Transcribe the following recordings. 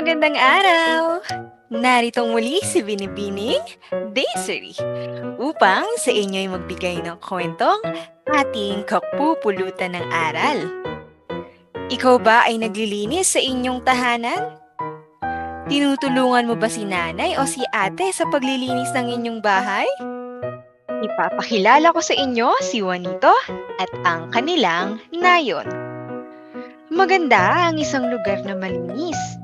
Magandang araw! Naritong muli si Binibining Daisy upang sa inyo'y magbigay ng kwentong ating kapupulutan ng aral. Ikaw ba ay naglilinis sa inyong tahanan? Tinutulungan mo ba si nanay o si ate sa paglilinis ng inyong bahay? Ipapakilala ko sa inyo si Juanito at ang kanilang nayon. Maganda ang isang lugar na malinis.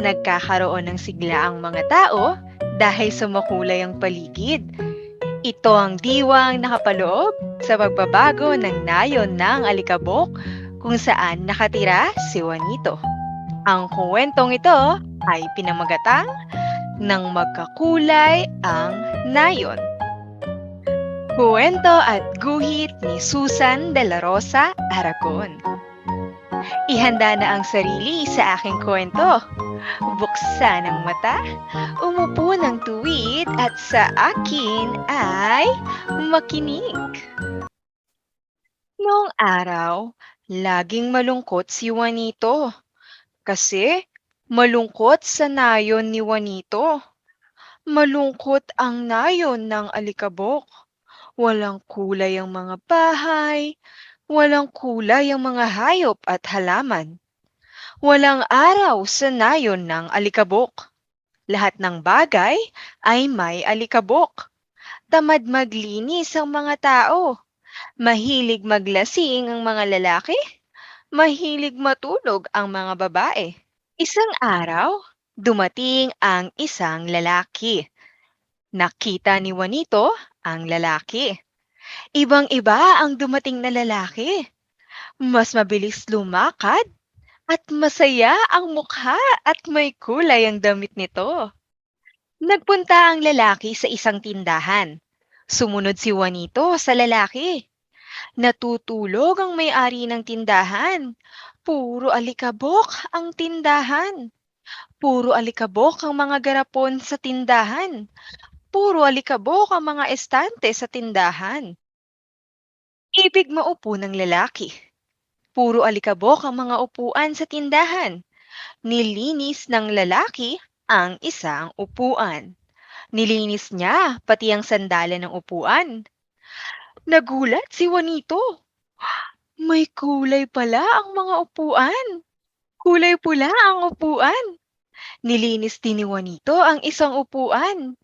Nagkakaroon ng sigla ang mga tao dahil sa makulay ang paligid. Ito ang diwang nakapaloob sa pagbabago ng nayon ng alikabok kung saan nakatira si Juanito. Ang kwentong ito ay pinamagatang ng magkakulay ang nayon. Kuwento at guhit ni Susan de la Rosa Aragon. Ihanda na ang sarili sa aking kwento. Buksan ang mata, umupo ng tuwid at sa akin ay makinig. Noong araw, laging malungkot si Juanito. Kasi malungkot sa nayon ni Juanito. Malungkot ang nayon ng alikabok. Walang kulay ang mga bahay, walang kulay ang mga hayop at halaman. Walang araw sa nayon ng alikabok. Lahat ng bagay ay may alikabok. Tamad maglinis ang mga tao. Mahilig maglasing ang mga lalaki. Mahilig matulog ang mga babae. Isang araw, dumating ang isang lalaki. Nakita ni Juanito ang lalaki. Ibang-iba ang dumating na lalaki. Mas mabilis lumakad at masaya ang mukha at may kulay ang damit nito. Nagpunta ang lalaki sa isang tindahan. Sumunod si Juanito sa lalaki. Natutulog ang may-ari ng tindahan. Puro alikabok ang tindahan. Puro alikabok ang mga garapon sa tindahan. Puro alikabok ang mga estante sa tindahan. Ibig maupo ng lalaki. Puro alikabok ang mga upuan sa tindahan. Nilinis ng lalaki ang isang upuan. Nilinis niya pati ang sandalan ng upuan. Nagulat si Juanito. May kulay pala ang mga upuan. Kulay pula ang upuan. Nilinis din ni Juanito ang isang upuan.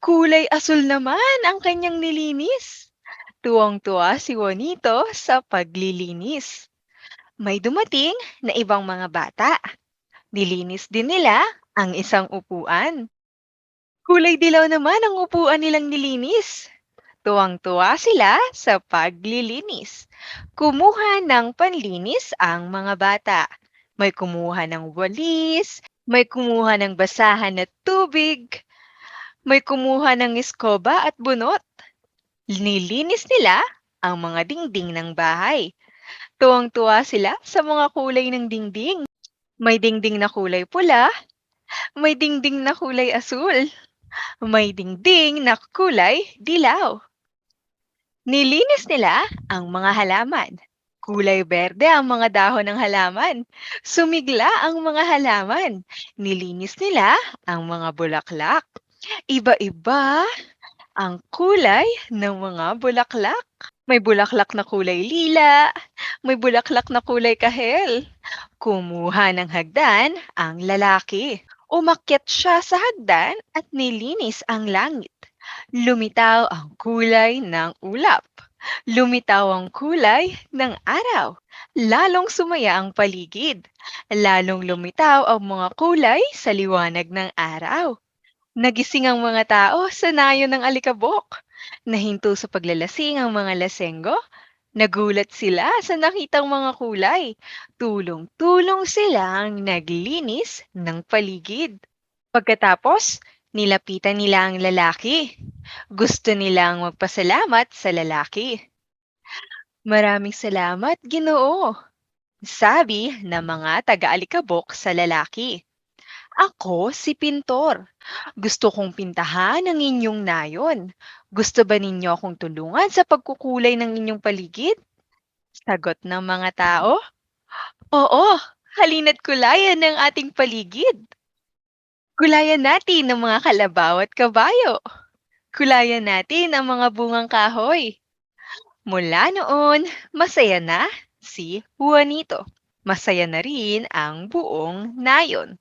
Kulay asul naman ang kanyang nilinis. Tuwang-tuwa si Juanito sa paglilinis. May dumating na ibang mga bata. Nilinis din nila ang isang upuan. Kulay dilaw naman ang upuan nilang nilinis. Tuwang-tuwa sila sa paglilinis. Kumuha ng panlinis ang mga bata. May kumuha ng walis, may kumuha ng basahan na tubig, may kumuha ng eskoba at bunot. Nilinis nila ang mga dingding ng bahay. Tuwang-tuwa sila sa mga kulay ng dingding. May dingding na kulay pula, may dingding na kulay asul, may dingding na kulay dilaw. Nilinis nila ang mga halaman. Kulay berde ang mga dahon ng halaman. Sumigla ang mga halaman. Nilinis nila ang mga bulaklak. Iba-iba ang kulay ng mga bulaklak. May bulaklak na kulay lila, may bulaklak na kulay kahel. Kumuha ng hagdan ang lalaki. Umakyat siya sa hagdan at nilinis ang langit. Lumitaw ang kulay ng ulap. Lumitaw ang kulay ng araw. Lalong sumaya ang paligid. Lalong lumitaw ang mga kulay sa liwanag ng araw. Nagising ang mga tao sa nayon ng alikabok. Nahinto sa paglalasing ang mga lasenggo. Nagulat sila sa nakitang mga kulay. Tulong-tulong silang naglinis ng paligid. Pagkatapos, nilapitan nila ang lalaki. Gusto nilang magpasalamat sa lalaki. Maraming salamat, Ginoo. Sabi ng mga taga-alikabok sa lalaki. Ako si Pintor. Gusto kong pintahan ang inyong nayon. Gusto ba ninyo akong tulungan sa pagkukulay ng inyong paligid? Sagot ng mga tao. Oo, halina't kulayan ng ating paligid. Kulayan natin ang mga kalabaw at kabayo. Kulayan natin ang mga bungang kahoy. Mula noon, masaya na si Juanito. Masaya na rin ang buong nayon.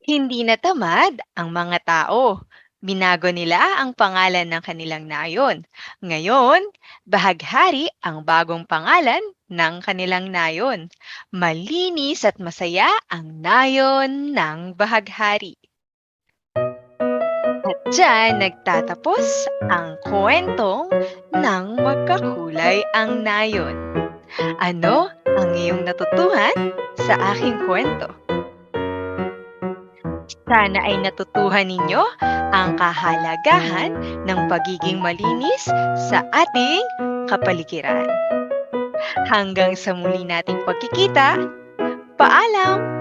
Hindi na tamad ang mga tao. Binago nila ang pangalan ng kanilang nayon. Ngayon, bahaghari ang bagong pangalan ng kanilang nayon. Malinis at masaya ang nayon ng bahaghari. At dyan nagtatapos ang kwentong ng magkakulay ang nayon. Ano ang iyong natutuhan sa aking kwento? Sana ay natutuhan ninyo ang kahalagahan ng pagiging malinis sa ating kapaligiran. Hanggang sa muli nating pagkikita, paalam!